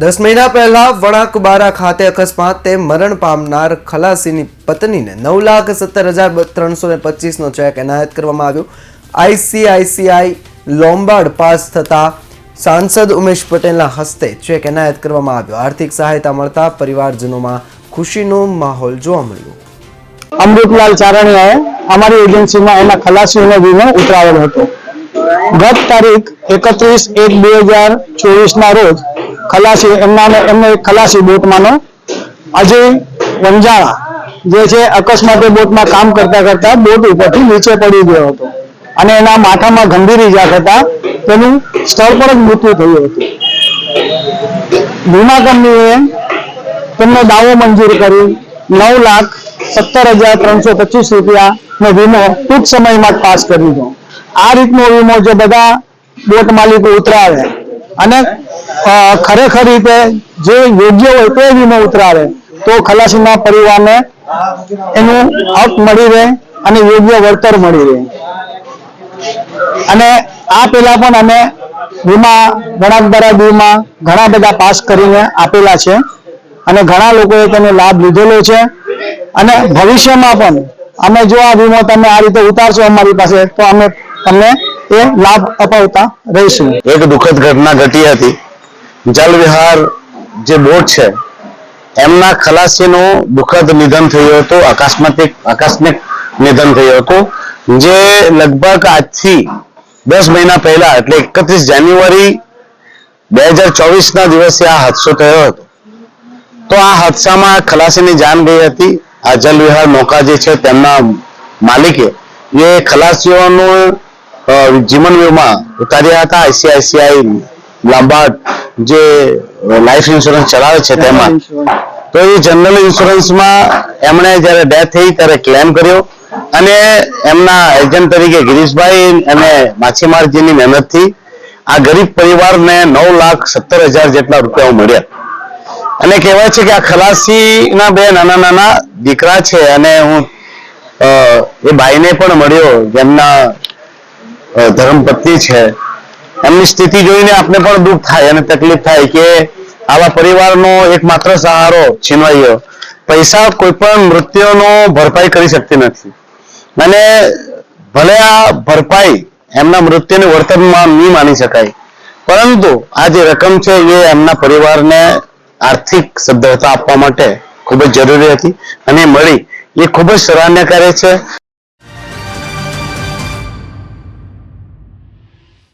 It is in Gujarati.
દસ મહિના પહેલા વણાકબારા ખાતે અકસ્માતે મરણ પામનાર ખલાસીની પત્નીને નવ લાખ સત્તર હજાર ત્રણસો ને પચીસનો ચેક એનાયત કરવામાં આવ્યો. આઈસીઆઈસીઆઈ લોમ્બાર્ડ પાસ થતા સાંસદ ઉમેશ પટેલના હસ્તે ચેક એનાયત કરવામાં આવ્યો. આર્થિક સહાયતા મળતા પરિવારજનોમાં ખુશીનો માહોલ જોવા મળ્યો. અમૃતલાલ ચારણીયાએ અમારી એજન્સીમાં એના ખલાસીનો વીમો ઉતરાવેલો હતો. ગત તારીખ એકત્રીસ એક બે હજાર ચોવીસના રોજ ખલાસી, એમના એમને ખલાસી બોટમાંનો અજય વંજાળા જે છે, અકસ્માતે બોટમાં કામ કરતા કરતા બોટ ઉપરથી નીચે પડી ગયો હતો. અને એના માથામાં ગંભીર ઈજા થતા તેનું સ્થળ પર જ મૃત્યુ થયું હતું. વીમા કંપનીએ તેમનો દાવો મંજૂર કરી નવ લાખ સત્તર હજાર ત્રણસો પચીસ રૂપિયાનો વીમો ટૂંક સમયમાં પાસ કરી દીધો આ રીતનો વીમો જે બધા બોટ માલિકો ઉતરાવે અને ખરેખર રીતે જે યોગ્ય હોય તે વીમો ઉતરાવે, તો ખલાસીના પરિવારને એનું હક મળી રહે અને યોગ્ય વળતર મળી રહે. અને આ પેલા પણ અમે વીમા વણાકબારા વીમા ઘણા બધા પાસ કરીને આપેલા છે. અને ઘણા લોકોએ તેનો લાભ લીધેલો છે. અને ભવિષ્યમાં પણ અમે જો આ વીમો તમે આ રીતે ઉતારશો અમારી પાસે, તો અમે તમને એ લાભ અપાવતા રહીશું. એક દુઃખદ ઘટના ઘટી હતી. જલ વિહાર જે બોટ છે, એમના ખલાસીનું દુઃખદ નિધન થયું હતું અકસ્માતિક આકસ્મિક નિધન થયું હતું, જે લગભગ આજથી દસ મહિના પહેલા, એટલે એકત્રીસ જાન્યુઆરી બે હજાર ચોવીસ ના દિવસે આ હાદસો થયો હતો. તો આ હાદસામાં ખલાસીની જાન ગઈ હતી. આ જલ વિહાર નૌકા જે છે, તેમના માલિકે. એ ખલાસીઓનું જીવન વીમા ઉતાર્યા હતા આઈસીઆઈસીઆઈ લાંબા જે લાઈફ ઇન્સ્યોરન્સ ચલાવે છે તેમાં. તો એ જનરલ ઇન્સ્યોરન્સમાં એમણે જ્યારે ડેથ થઈ ત્યારે ક્લેમ કર્યો અને એમના એજન્ટ તરીકે ગિરીશભાઈ અને માછીમારજીની મહેનતથી આ ગરીબ પરિવારને નવ લાખ સત્તર હજાર જેટલા રૂપિયાઓ મળ્યા. અને કહેવાય છે કે આ ખલાસીના બે નાના નાના દીકરા છે અને હું એ ભાઈને પણ મળ્યો જેમના ધર્મપત્ની છે. એમની સ્થિતિ જોઈને આપણે પણ દુઃખ થાય અને તકલીફ થાય કે આવા પરિવારનો એકમાત્ર સહારો છીનવાયો પૈસા કોઈ પણ મૃત્યુનો ભરપાઈ કરી શકતી નથી. અને ભલે આ ભરપાઈ એમના મૃત્યુની વર્તનમાં નહીં માની શકાય, પરંતુ આ જે રકમ છે એ એમના પરિવારને આર્થિક સદ્ધરતા આપવા માટે ખૂબ જ જરૂરી હતી અને મળી. એ ખૂબ જ સરાહનીય કાર્ય છે.